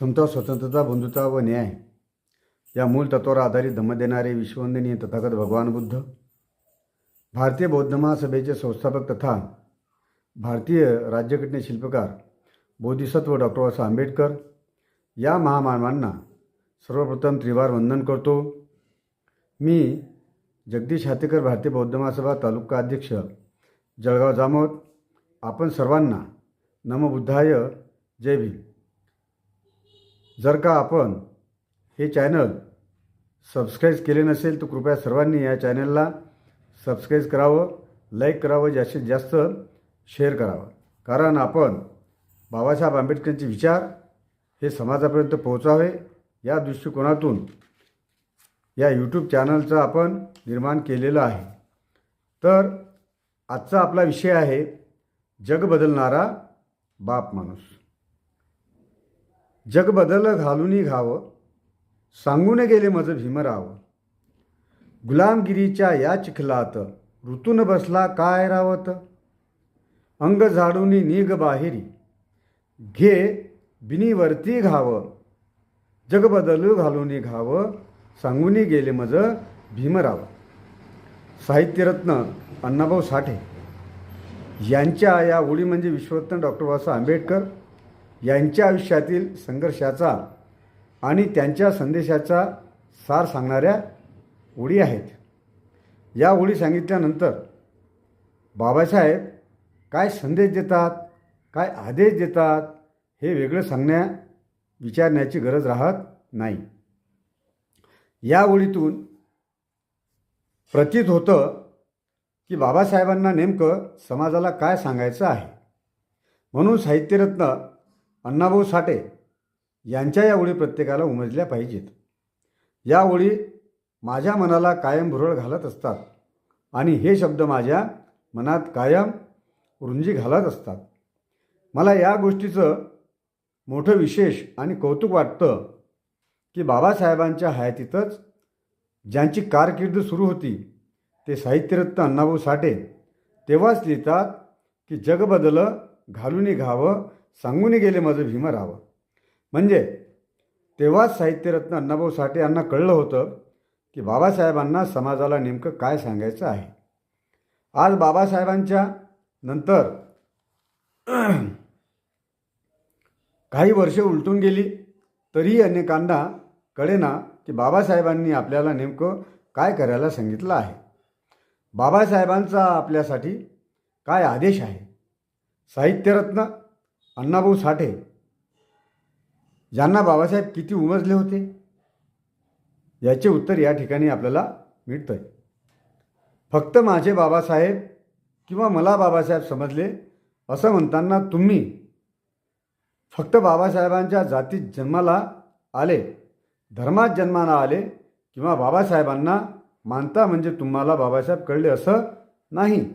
समता स्वतंत्रता बंधुता व न्याय या मूळ तत्वावर आधारित धम्म देणारे विश्ववंदनीय तथागत भगवान बुद्ध भारतीय बौद्ध महासभेचे संस्थापक तथा भारतीय राज्यघटने शिल्पकार बोधिसत्व डॉक्टर बाबासाहेब आंबेडकर या महामानवांना सर्वप्रथम त्रिवार वंदन करतो. मी जगदीश हातेकर भारतीय बौद्ध महासभा तालुका अध्यक्ष जळगाव जामोद. आपण सर्वांना नमबुद्धाय जय भीम. जर का आपण हे चॅनल सबस्क्राईब केले नसेल तर कृपया सर्वांनी या चॅनलला सबस्क्राईब करावं लाईक करावं जास्तीत जास्त शेअर करावं. कारण आपण बाबासाहेब आंबेडकरांचे विचार हे समाजापर्यंत पोहोचावे या दृष्टिकोनातून या यूट्यूब चॅनलचं आपण निर्माण केलेलं आहे. तर आजचा आपला विषय आहे जग बदलणारा बाप माणूस. जग बदल घालूनी घावं सांगून गेले माझं भीमराव गुलामगिरीच्या या चिखलात ऋतून बसला काय रावत? अंग झाडूनी निग बाहेरी घे बिनीवरती घावं. जग बदल घालूनी घावं सांगूनी गेले मज भीमराव साहित्यरत्न अण्णाभाऊ साठे यांच्या या ओळी म्हणजे विश्वरत्न डॉक्टर बाबासाहेब आंबेडकर यांच्या आयुष्यातील संघर्षाचा आणि त्यांच्या संदेशाचा सार सांगणाऱ्या ओळी आहेत. या ओळी सांगितल्यानंतर बाबासाहेब काय संदेश देतात काय आदेश देतात हे वेगळं सांगण्या विचारण्याची गरज राहत नाही. या ओळीतून प्रतीत होतं की बाबासाहेबांना नेमकं समाजाला काय सांगायचं आहे? म्हणून साहित्यरत्न अण्णाभाऊ साठे यांच्या या ओळी प्रत्येकाला उमजल्या पाहिजेत. या ओळी माझ्या मनाला कायम भुरळ घालत असतात आणि हे शब्द माझ्या मनात कायम रुंजी घालत असतात. मला या गोष्टीचं मोठं विशेष आणि कौतुक वाटतं की बाबासाहेबांच्या हयातीतच ज्यांची कारकीर्द सुरू होती ते साहित्यरत्न अण्णाभाऊ साठे तेव्हाच लिहितात की जग बदलं घालूनी घावं सांगून गेले माझं भीमराव म्हणजे तेव्हाच साहित्यरत्न अण्णाभाऊ साठे यांना कळलं होतं की बाबासाहेबांना समाजाला नेमकं काय सांगायचं आहे. आज बाबासाहेबांच्या नंतर काही वर्ष उलटून गेली तरीही अनेकांना कळेना की बाबासाहेबांनी आपल्याला नेमकं काय करायला सांगितलं आहे. बाबासाहेबांचा आपल्यासाठी काय आदेश आहे? साहित्यरत्न अण्णाभाऊ साठे ज्यांना बाबासाहेब किती उमजले होते याचे उत्तर या ठिकाणी आपल्याला मिळतं आहे फक्त माझे बाबासाहेब किंवा मला बाबासाहेब समजले असं म्हणताना तुम्ही फक्त बाबासाहेबांच्या जातीत जन्माला आले धर्मात जन्माला आले किंवा बाबासाहेबांना मानता म्हणजे तुम्हाला बाबासाहेब कळले असं नाही.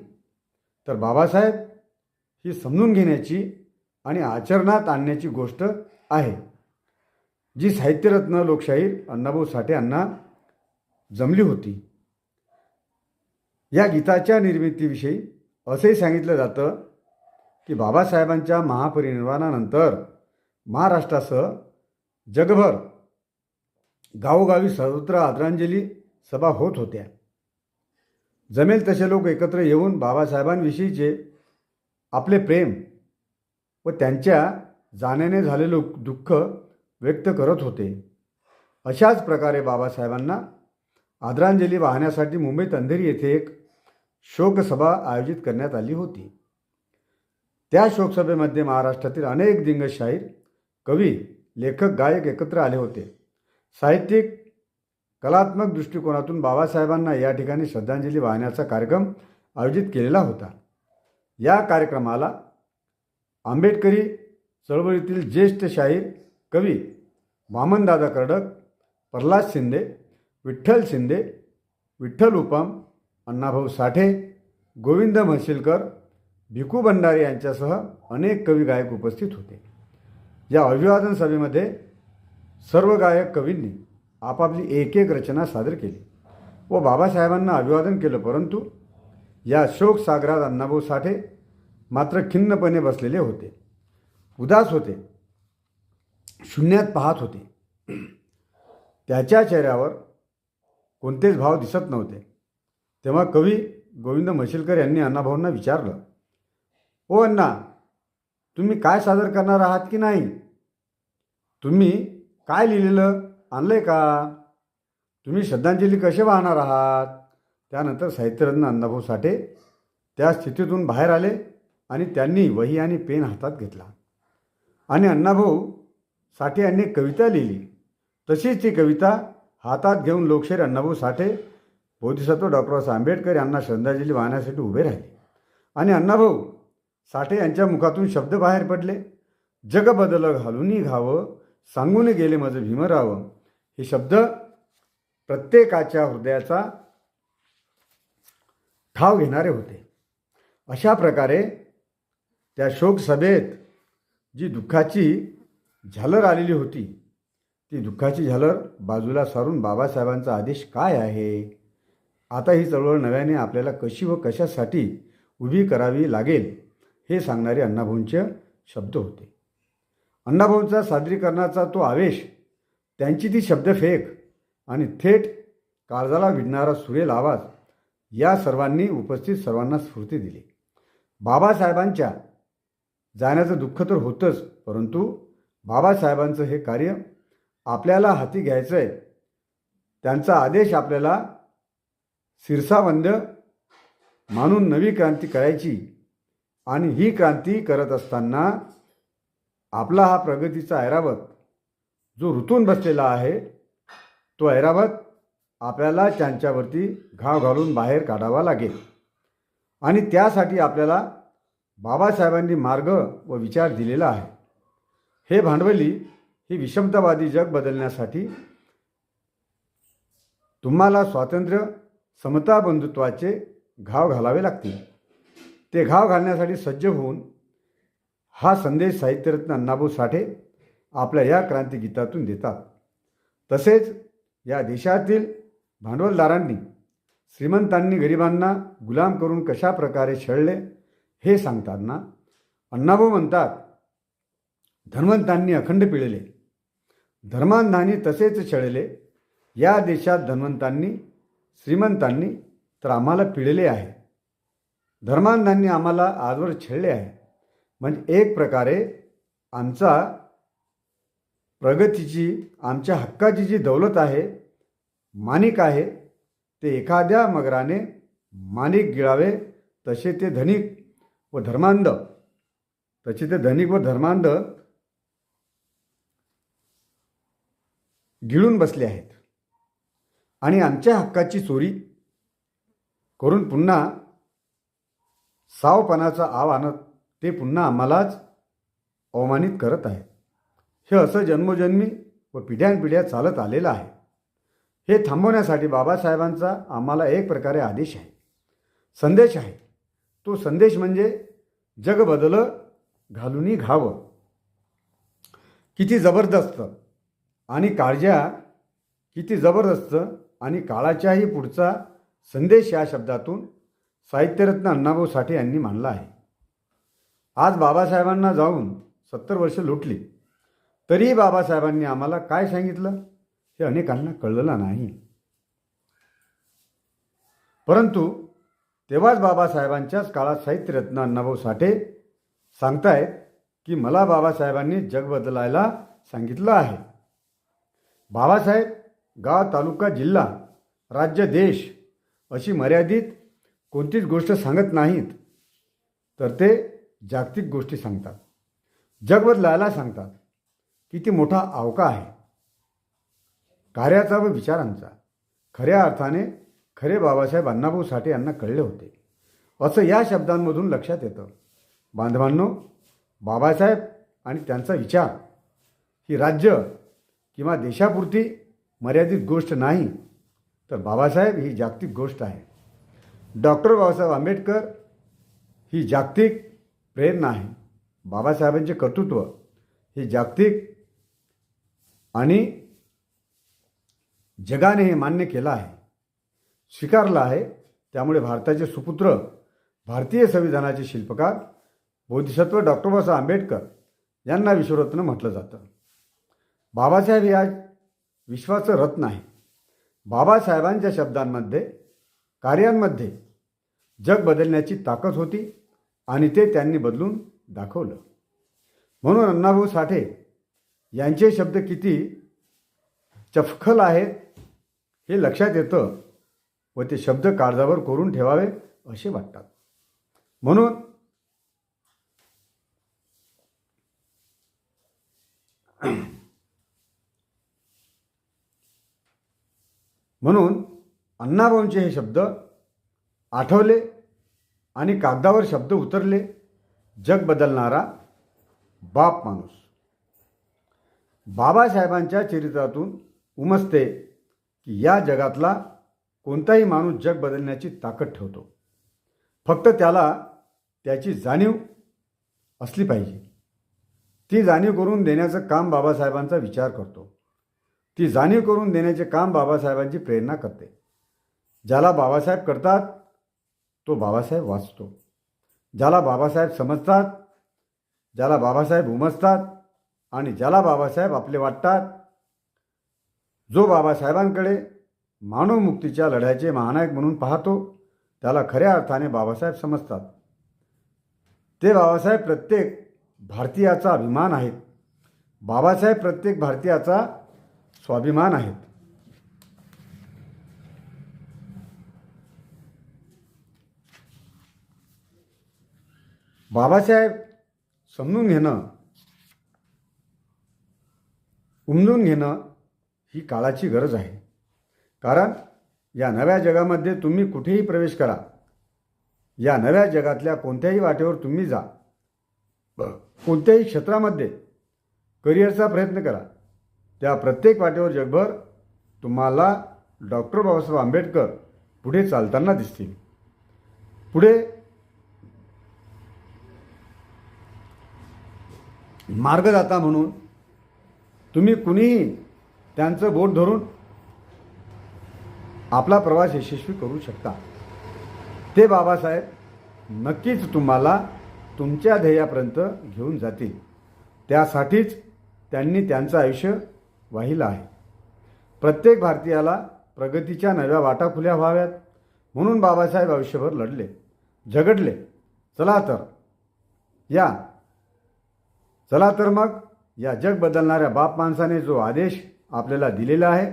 तर बाबासाहेब ही समजून घेण्याची आणि आचरणात आणण्याची गोष्ट आहे. जी साहित्यरत्न लोकशाहीर अण्णाभाऊ साठे यांना जमली होती. या गीताच्या निर्मितीविषयी असंही सांगितलं जातं की बाबासाहेबांच्या महापरिनिर्वाणानंतर महाराष्ट्रासह जगभर गावोगावी सर्वत्र आदरांजली सभा होत होत्या. जमेल तसे लोक एकत्र येऊन बाबासाहेबांविषयीचे आपले प्रेम व त्यांच्या जाण्याने झालेलं दुःख व्यक्त करत होते. अशाच प्रकारे बाबासाहेबांना आदरांजली वाहण्यासाठी मुंबईत अंधेरी येथे एक शोकसभा आयोजित करण्यात आली होती. त्या शोकसभेमध्ये महाराष्ट्रातील अनेक दिग्गज शाहीर कवी लेखक गायक एकत्र आले होते. साहित्यिक कलात्मक दृष्टिकोनातून बाबासाहेबांना या ठिकाणी श्रद्धांजली वाहण्याचा कार्यक्रम आयोजित केलेला होता. या कार्यक्रमाला आंबेडकरी चळवळीतील ज्येष्ठ शाहीर कवी वामनदादा कर्डक प्रल्हाद शिंदे विठ्ठल शिंदे विठ्ठल उपम अण्णाभाऊ साठे गोविंद म्हशीलकर भिकू भंडारे यांच्यासह अनेक कवी गायक उपस्थित होते. या अभिवादन सभेमध्ये सर्व गायक कवींनी आपापली एक एक रचना सादर केली व बाबासाहेबांना अभिवादन केलं परंतु या शोकसागरात अण्णाभाऊ साठे मात्र खिन्नपणे बसलेले होते. उदास होते. शून्यात पाहत होते. त्याच्या चेहऱ्यावर कोणतेच भाव दिसत नव्हते. तेव्हा कवी गोविंद म्हशीलकर यांनी अण्णाभाऊंना विचारलं ओ अण्णा तुम्ही काय सादर करणार आहात की नाही? तुम्ही काय लिहिलेलं आणलंय का? तुम्ही श्रद्धांजली कसे वाहणार आहात? त्यानंतर साहित्यरत्न अण्णाभाऊ साठे त्या स्थितीतून बाहेर आले. आणि त्यांनी वही आणि पेन हातात घेतला. आणि अण्णाभाऊ साठे यांनी कविता लिहिली. तशीच ती कविता हातात घेऊन लोकशाहीर अण्णाभाऊ साठे बोधिसत्व डॉक्टर बाबासाहेब आंबेडकर यांना श्रद्धांजली वाहण्यासाठी उभे राहिले. आणि अण्णाभाऊ साठे यांच्या मुखातून शब्द बाहेर पडले. जग बदल घालूनही घावं सांगून गेले माझं भीमराव हे शब्द प्रत्येकाच्या हृदयाचा ठाव घेणारे होते. अशा प्रकारे त्या शोकसभेत जी दुःखाची झालर आलेली होती ती दुःखाची झालर बाजूला सारून बाबासाहेबांचा आदेश काय आहे? आता ही चळवळ नव्याने आपल्याला कशी व कशासाठी उभी करावी लागेल हे सांगणारे अण्णाभाऊंचे शब्द होते. अण्णाभाऊंचा सादरीकरणाचा तो आवेश त्यांची ती शब्दफेक आणि थेट काळजाला विडणारा सुरेल आवाज या सर्वांनी उपस्थित सर्वांना स्फूर्ती दिली. बाबासाहेबांच्या जाण्याचं दुःख तर होतंच परंतु बाबासाहेबांचं हे कार्य आपल्याला हाती घ्यायचं आहे त्यांचा आदेश आपल्याला सिरसावंद मानून नवी क्रांती करायची आणि ही क्रांती करत असताना आपला हा प्रगतीचा ऐरावत जो ऋतून बसलेला आहे तो ऐरावत आपल्याला त्यांच्यावरती घाव घालून बाहेर काढावा लागेल. आणि त्यासाठी आपल्याला बाबासाहेबांनी मार्ग व विचार दिलेला आहे. हे भांडवली ही विषमतावादी जग बदलण्यासाठी तुम्हाला स्वातंत्र्य समता बंधुत्वाचे घाव घालावे लागतील. ते घाव घालण्यासाठी सज्ज होऊन हा संदेश साहित्यरत्न अण्णाभाऊ साठे आपल्या या क्रांतिगीतातून देतात. तसेच या देशातील भांडवलदारांनी श्रीमंतांनी गरिबांना गुलाम करून कशा प्रकारे छळले हे सांगताना अण्णाभाऊ म्हणतात धन्वंतांनी अखंड पिळले. धर्मांधांनी तसेच छळले. या देशात धन्वंतांनी श्रीमंतांनी तर आम्हाला पिळले आहे. धर्मांधांनी आम्हाला आजवर छळले आहे. म्हणजे एक प्रकारे आमचा प्रगतीची आमच्या हक्काची जी दौलत आहे माणिक आहे ते एखाद्या मगराने माणिक गिळावे तसे ते धनिक व धर्मांध तसे ते धनिक व धर्मांध गिळून बसले आहेत. आणि आमच्या हक्काची चोरी करून पुन्हा सावपणाचा आव आणत ते पुन्हा आम्हालाच अवमानित करत आहेत. हे असं जन्मोजन्मी व पिढ्यानपिढ्या चालत आलेलं आहे. हे थांबवण्यासाठी बाबासाहेबांचा आम्हाला एक प्रकारे आदेश आहे. संदेश आहे. तो संदेश म्हणजे जग बदलं घालूनही घावं किती जबरदस्त आणि काळज्या किती जबरदस्त आणि काळाच्याही पुढचा संदेश या शब्दातून साहित्यरत्न अण्णाभाऊ साठे यांनी मांडला आहे. आज बाबासाहेबांना जाऊन सत्तर वर्ष लुटली. तरीही बाबासाहेबांनी आम्हाला काय सांगितलं? हे अनेकांना कळलेलं नाही. परंतु तेव्हाच बाबासाहेबांच्याच काळात साहित्यरत्न अण्णाभाऊ साठे सांगतायत की मला बाबासाहेबांनी जग बदलायला सांगितलं आहे. बाबासाहेब गाव तालुका जिल्हा राज्य देश अशी मर्यादित कोणतीच गोष्ट सांगत नाहीत. तर ते जागतिक गोष्टी सांगतात. जग बदलायला सांगतात. किती मोठा अवका आहे. कार्याचा व विचारांचा. खऱ्या अर्थाने खरे बाबासाहेब अण्णाभाऊ साठे यांना कळले होते. असं या शब्दांमधून लक्षात येतं. बांधवांनो बाबासाहेब आणि त्यांचा विचार ही राज्य किंवा देशापुरती मर्यादित गोष्ट नाही तर बाबासाहेब ही जागतिक गोष्ट आहे. डॉक्टर बाबासाहेब आंबेडकर ही जागतिक प्रेरणा आहे. बाबासाहेबांचे कर्तृत्व हे जागतिक आणि जगाने हे मान्य केलं आहे. स्वीकारलं आहे. त्यामुळे भारताचे सुपुत्र भारतीय संविधानाचे शिल्पकार बोधिसत्व डॉक्टर बाबासाहेब आंबेडकर यांना विश्वरत्न म्हटलं जातं. बाबासाहेब या विश्वाचं रत्न आहे बाबासाहेबांच्या शब्दांमध्ये कार्यांमध्ये जग बदलण्याची ताकद होती आणि ते त्यांनी बदलून दाखवलं. म्हणून अण्णाभाऊ साठे यांचे शब्द किती चफखल आहेत हे लक्षात येतं. व ते शब्द काळजावर कोरून ठेवावे असे वाटतात. म्हणून म्हणून अण्णाभाऊंचे हे शब्द आठवले आणि कागदावर शब्द उतरले जग बदलणारा बाप माणूस. बाबासाहेबांच्या चरित्रातून उमजते की या जगातला कोणताही माणूस जग बदलण्याची ताकद ठेवतो. फक्त त्याला त्याची जाणीव असली पाहिजे. ती जाणीव करून देण्याचं काम बाबासाहेबांचा विचार करतो. ती जाणीव करून देण्याचे काम बाबासाहेबांची प्रेरणा करते. ज्याला बाबासाहेब करतात तो बाबासाहेब वाचतो. ज्याला बाबासाहेब समजतात ज्याला बाबासाहेब उमजतात आणि ज्याला बाबासाहेब आपले वाटतात जो बाबासाहेबांकडे मानवमुक्तीच्या लढ्याचे महानायक म्हणून पाहतो त्याला खऱ्या अर्थाने बाबासाहेब समजतात. ते बाबासाहेब प्रत्येक भारतीयाचा अभिमान आहेत. बाबासाहेब प्रत्येक भारतीयाचा स्वाभिमान आहेत. बाबासाहेब समजून घेणं उमजून घेणं ही काळाची गरज आहे. कारण या नव्या जगामध्ये तुम्ही कुठेही प्रवेश करा. या नव्या जगातल्या कोणत्याही वाटेवर तुम्ही जा. कोणत्याही क्षेत्रामध्ये करिअरचा प्रयत्न करा. त्या प्रत्येक वाटेवर जगभर तुम्हाला डॉक्टर बाबासाहेब आंबेडकर पुढे चालताना दिसतील. पुढे मार्गदाता म्हणून तुम्ही कुणीही त्यांचं बोट धरून आपला प्रवास यशस्वी करू शकता. ते बाबासाहेब नक्कीच तुम्हाला तुमच्या ध्येयापर्यंत घेऊन जातील. त्यासाठीच त्यांनी त्यांचं आयुष्य वाहिलं आहे. प्रत्येक भारतीयाला प्रगतीच्या नव्या वाटा खुल्या व्हाव्यात. म्हणून बाबासाहेब आयुष्यभर लढले झगडले. चला तर या. चला तर मग या जग बदलणाऱ्या बाप माणसाने जो आदेश आपल्याला दिलेला आहे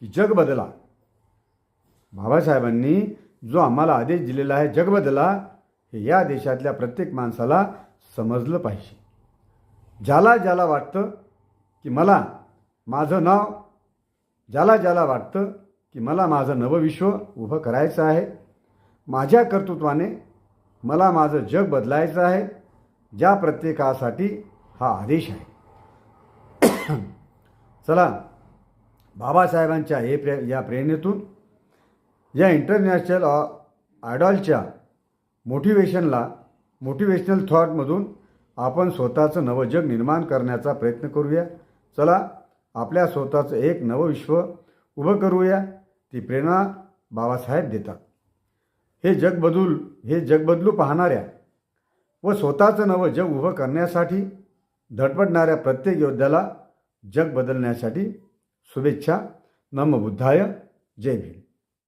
की जग बदला. बाबासाहेबांनी जो आम्हाला आदेश दिलेला आहे जगबदला हे या देशातल्या प्रत्येक माणसाला समजलं पाहिजे. ज्याला ज्याला वाटतं की मला माझं नाव ज्याला ज्याला वाटतं की मला माझं नवविश्व उभं करायचं आहे माझ्या कर्तृत्वाने मला माझं जग बदलायचं आहे ज्या प्रत्येकासाठी हा आदेश आहे. चला बाबासाहेबांच्या हे प्रे या प्रेरणेतून या इंटरनॅशनल आयडॉलच्या मोटिवेशनला मोटिवेशनल थॉटमधून आपण स्वतःचं नवं जग निर्माण करण्याचा प्रयत्न करूया. चला आपल्या स्वतःचं एक नवं विश्व उभं करूया. ती प्रेरणा बाबासाहेब देतात. हे जग बदूल हे जग बदलू पाहणाऱ्या व स्वतःचं नवं जग उभं करण्यासाठी धडपडणाऱ्या प्रत्येक योद्ध्याला जग बदलण्यासाठी शुभेच्छा. नमबुद्धाय जय भीम.